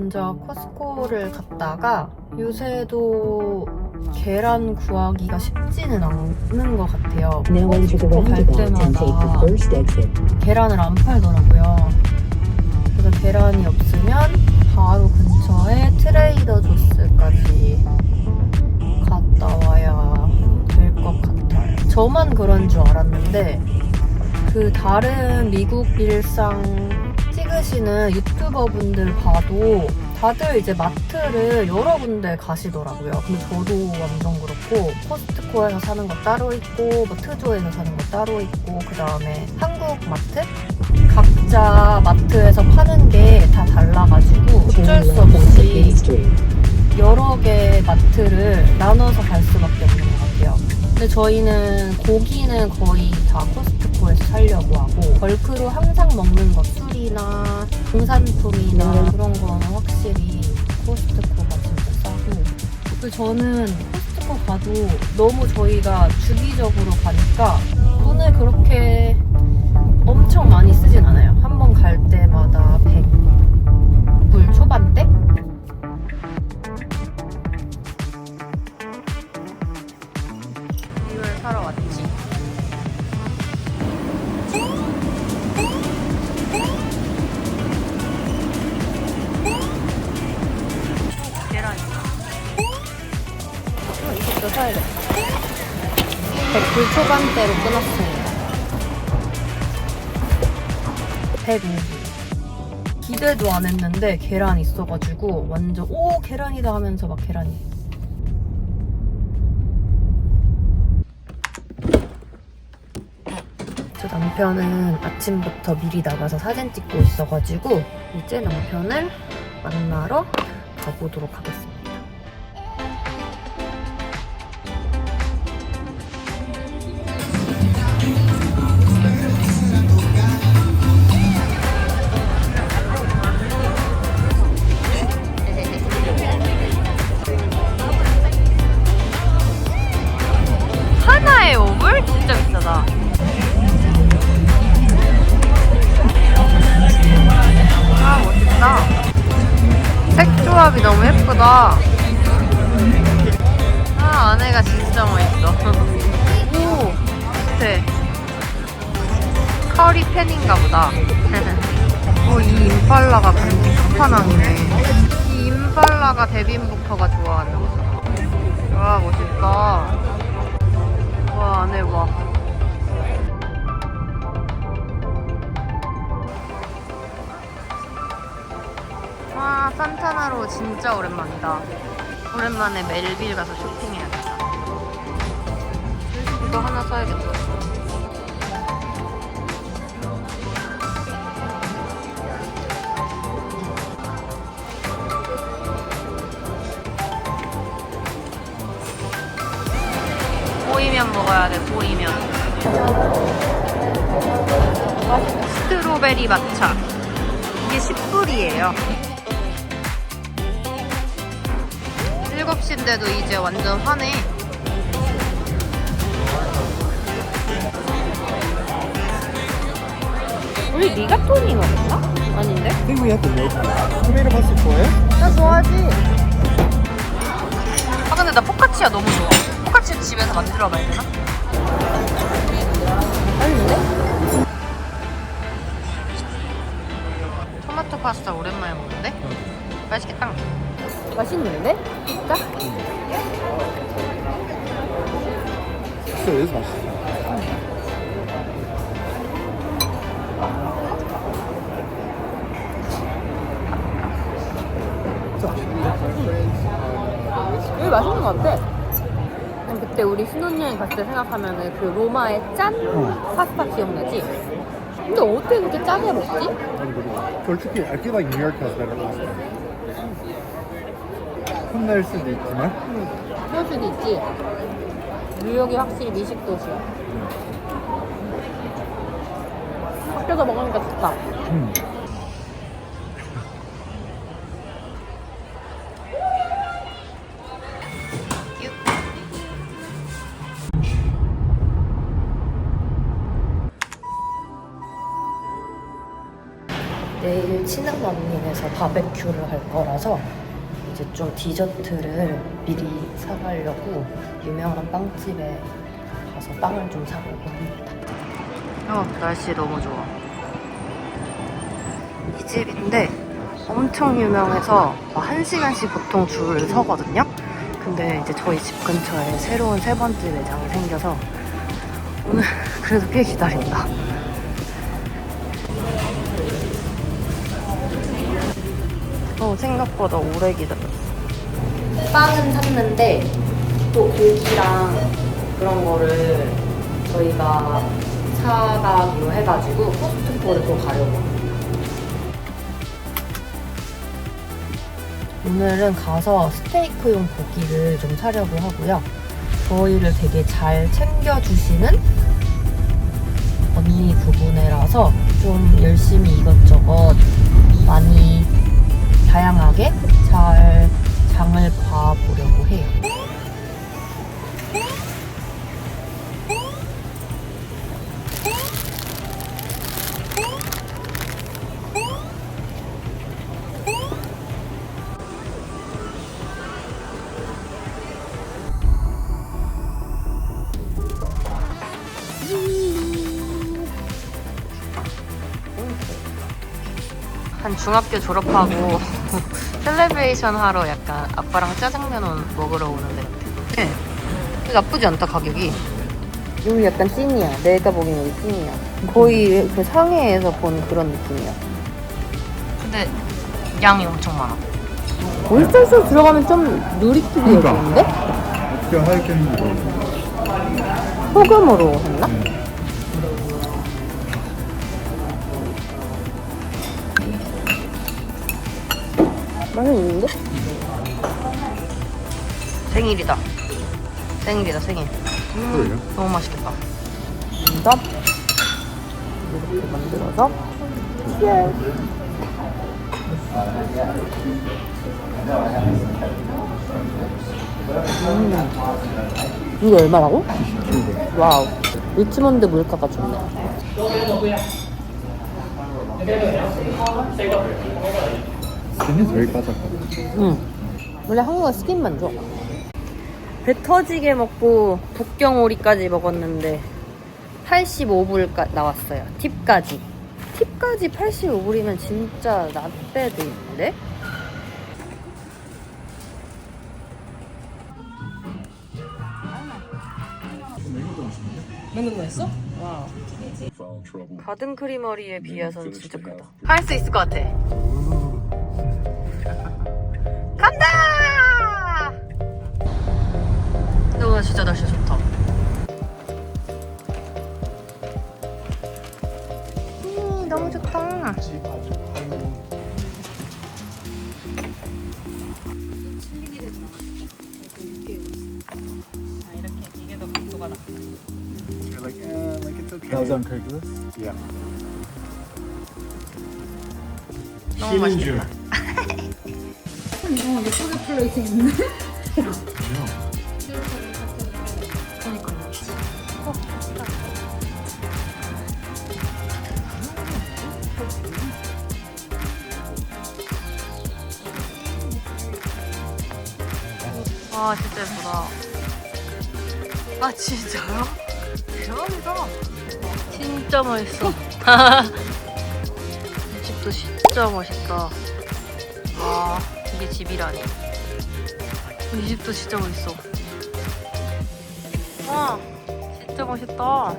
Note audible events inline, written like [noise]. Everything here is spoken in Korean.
먼저 코스코를 갔다가 요새도 계란 구하기가 쉽지는 않은 것 같아요. 코스코 갈 때마다. 계란을 안 팔더라고요. 그래서 계란이 없으면 바로 근처에 트레이더 조스까지 갔다 와야 될 것 같아요. 저만 그런 줄 알았는데 그 다른 미국 일상 찍으시는 유튜버 분들 봐도 다들 이제 마트를 여러 군데 가시더라고요. 근데 저도 완전 그렇고 코스트코에서 사는 거 따로 있고 뭐 트조에서 사는 거 따로 있고 그 다음에 한국 마트 각자 마트에서 파는 게 다 달라가지고 어쩔 수 없이. 여러 개 마트를 나눠서 갈 수밖에 없는 것 같아요. 근데 저희는 고기는 거의 다 코스트 코에서 사려고 하고. 벌크로 항상 먹는 것. 술이나 공산품이나 그런 거는 확실히 코스트코가 진짜 싸고. 그 저는 코스트코 가도 너무 저희가 주기적으로 가니까 돈을 그렇게 엄청 많이 쓰진 않아요. 한 번 갈 때마다 100 이것도 사야겠다. 100불 초반대로 끊었습니다. 105불. 기대도 안 했는데 계란 있어가지고 완전 오 계란이다 하면서 막 계란이 저 남편은 아침부터 미리 나가서 사진 찍고 있어가지고 이제 남편을 만나러 가보도록 하겠습니다. 예쁘다. 아, 안에가 진짜 멋있어. [laughs] 오, 비슷해. 커리 팬인가 보다. 오, [laughs] 이 임팔라가 간판왕이네. 이 임팔라가 데빈 부커가 좋아하는 거잖아. 와, 멋있다. 와, 안에 봐. 와, 산타나로 진짜 오랜만이다. 오랜만에 멜빌 가서 쇼핑해야겠다. 이거 하나 사야겠다. 보이면 먹어야 돼, 보이면. 스트로베리 마차. 이게 10불이에요. 7시인데도 이제 완전 화내. 우리 리가토니 먹었나? 아닌데? One. Tomato mustard for it? 나 좋아하지. 아 근데 나 포카치야 너무 좋아. 포카치 집에서 만들어 봐야 되나? 아닌데? 토마토 파스타 오랜만에 먹는데? 맛있겠다. 맛있는데? 진짜? Is 맛있어. 여기 맛있는 것 같아. 그때 우리 신혼여행 갔을 때 생각하면은 그 로마의 짠 어. 파스타 기억나지? 근데 어떻게 그렇게 짜게 먹지? 솔직히 I feel like New York has better pasta. 혼날 수도 있지만 그럴 수도 있지. 뉴욕이 확실히 미식 도시야. 학교에서 먹으니까 좋다. 음. 내일 치능만민에서 바베큐를 할 거라서 이제 좀 디저트를 미리 사가려고 유명한 빵집에 가서 빵을 좀 사려고 합니다. 어, 날씨 너무 좋아. 이 집인데 엄청 유명해서 뭐한 시간씩 보통 줄을 서거든요. 근데 이제 저희 집 근처에 새로운 세 번째 매장이 생겨서 오늘 [laughs] 그래도 꽤 기다린다. 어, 생각보다 오래 기다렸어. 빵은 샀는데 또 고기랑 그런 거를 저희가 사가기로 해가지고 코스트코를 또 가려고. 오늘은 가서 스테이크용 고기를 좀 사려고 하고요. 저희를 되게 잘 챙겨주시는 언니 부부네라서 좀 열심히 이것저것 많이 다양하게 잘 장을 봐보려고 해요. 한 중학교 졸업하고 [laughs] 셀레브레이션 하러 약간 아빠랑 짜장면 먹으러 오는데 같아. 네. 근데 나쁘지 않다 가격이. 여기 약간 찐이야. 내가 보기엔 여기 찐이야. 거의 그 상해에서 본 그런 느낌이야. 근데 양이 엄청 많아. 오이스터 소스 들어가면 좀 누리끼리해 그러니까. 보이는데? 어떻게 하겠는 소금으로 했나? 맛있는데? 생일이다. 생일이다, 생일. 그래요? 너무 맛있겠다. 먼저 이렇게 만들어서 음. 이거 얼마라고? 와우. 리치몬드 물가가 좋네. 스킨이 되게 까졌거든. 응. 원래 한국은 스킨만 줘. 배 터지게 먹고 북경오리까지 먹었는데 85불 나왔어요. 팁까지. 팁까지 85불이면 진짜 나빼드인데? 가든 크리머리에 비해서는 진짜 크다. 할 수 있을 것 같아. 간다! 근데 오늘 진짜 날씨 좋다. 음, 너무 좋다. Like, eh, like it's okay. That was on Craigslist? Yeah. 너무 맛있겠다. 이거 예쁘게 플레이트 있는데? 와 진짜 예쁘다. 아 진짜요? 대박이다. 진짜 멋있어. [laughs] 이 집도 진짜 멋있다. 와 이게 집이라니. 이 집도 진짜 멋있어. 와 진짜 멋있다.